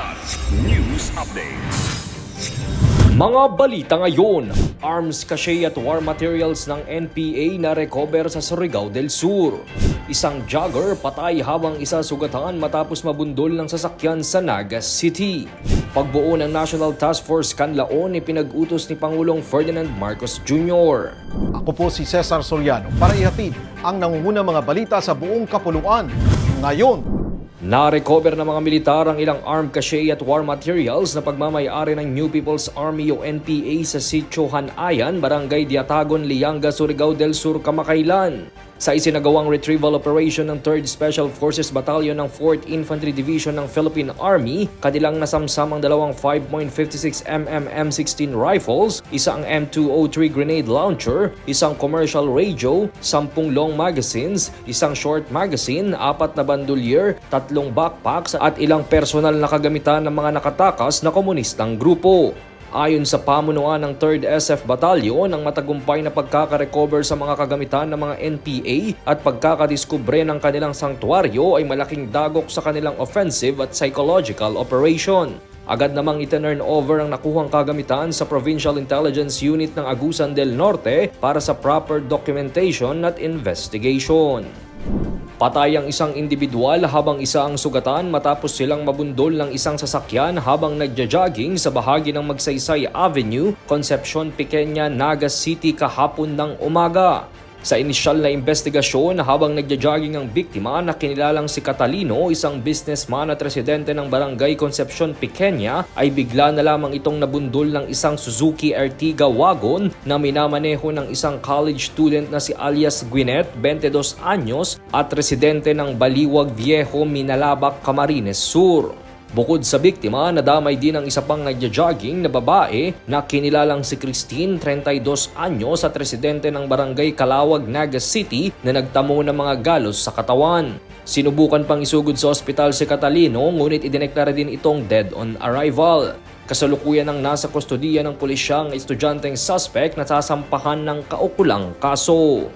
Kilat News Updates. Mga balita ngayon, arms cache at war materials ng NPA na recover sa Surigao del Sur. Isang jogger patay habang isa sugatan matapos mabundol ng sasakyan sa Naga City. Pagbuo ng National Task Force Canlaon ipinag-utos ni Pangulong Ferdinand Marcos Jr. Ako po si Cesar Soriano para ihatid ang nangungunang mga balita sa buong kapuluan. Ngayon, Na-recover ng mga militar ang ilang armed cache at war materials na pagmamayari ng New People's Army o NPA sa Sitio Hanayan, Barangay Diatagon, Lianga, Surigao del Sur, Kamakailan. Sa isinagawang retrieval operation ng 3rd Special Forces Battalion ng 4th Infantry Division ng Philippine Army, kanilang nasamsam ang dalawang 5.56mm M16 rifles, isang M203 grenade launcher, isang commercial radio, 10 long magazines, isang short magazine, apat na bandolier, tatlong backpacks at ilang personal na kagamitan ng mga nakatakas na komunistang grupo. Ayon sa pamunuan ng 3rd SF Battalion, ang matagumpay na pagkakarecover sa mga kagamitan ng mga NPA at pagkakadiskubre ng kanilang sanktuaryo ay malaking dagok sa kanilang offensive at psychological operation. Agad namang itinurn over ang nakuhang kagamitan sa Provincial Intelligence Unit ng Agusan del Norte para sa proper documentation at investigation. Patay ang isang individual habang isa ang sugatan matapos silang mabundol ng isang sasakyan habang nagja-jogging sa bahagi ng Magsaysay Avenue, Concepcion Pequeña, Naga City kahapon ng umaga. Sa inisyal na investigasyon habang nagja-jogging ang biktima na kinilalang si Catalino, isang businessman at residente ng barangay Concepcion Pequeña, ay bigla na lamang itong nabundol ng isang Suzuki Ertiga wagon na minamaneho ng isang college student na si alias Gwyneth, 22 anyos, at residente ng Baliwag Viejo, Minalabak, Camarines Sur. Bukod sa biktima, nadamay din ang isa pang nagja-jogging na babae na kinilalang si Christine, 32 anyos at residente ng barangay Kalawag, Naga City na nagtamo ng mga galos sa katawan. Sinubukan pang isugod sa ospital si Catalino ngunit idineklara din itong dead on arrival. Kasalukuyan ng nasa kustodiya ng pulisya ang estudyanteng suspect na sasampahan ng kaukulang kaso.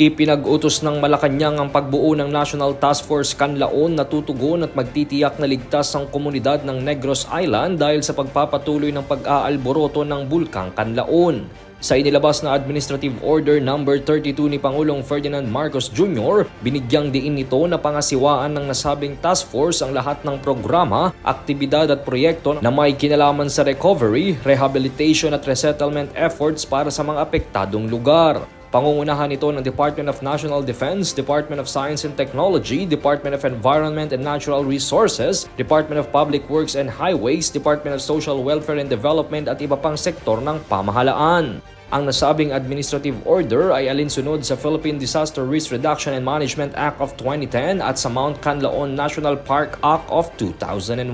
Ipinag-utos ng Malacanang ang pagbuo ng National Task Force Canlaon na tutugon at magtitiyak na ligtas ang komunidad ng Negros Island dahil sa pagpapatuloy ng pag-aalboroto ng Bulkang Canlaon. Sa inilabas na Administrative Order No. 32 ni Pangulong Ferdinand Marcos Jr., binigyang diin nito na pangasiwaan ng nasabing task force ang lahat ng programa, aktibidad at proyekto na may kinalaman sa recovery, rehabilitation at resettlement efforts para sa mga apektadong lugar. Pangungunahan ito ng Department of National Defense, Department of Science and Technology, Department of Environment and Natural Resources, Department of Public Works and Highways, Department of Social Welfare and Development at iba pang sektor ng pamahalaan. Ang nasabing administrative order ay alinsunod sa Philippine Disaster Risk Reduction and Management Act of 2010 at sa Mount Canlaon National Park Act of 2001.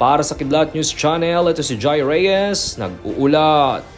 Para sa Kidlat News Channel, ito si Jai Reyes, nag-uulat.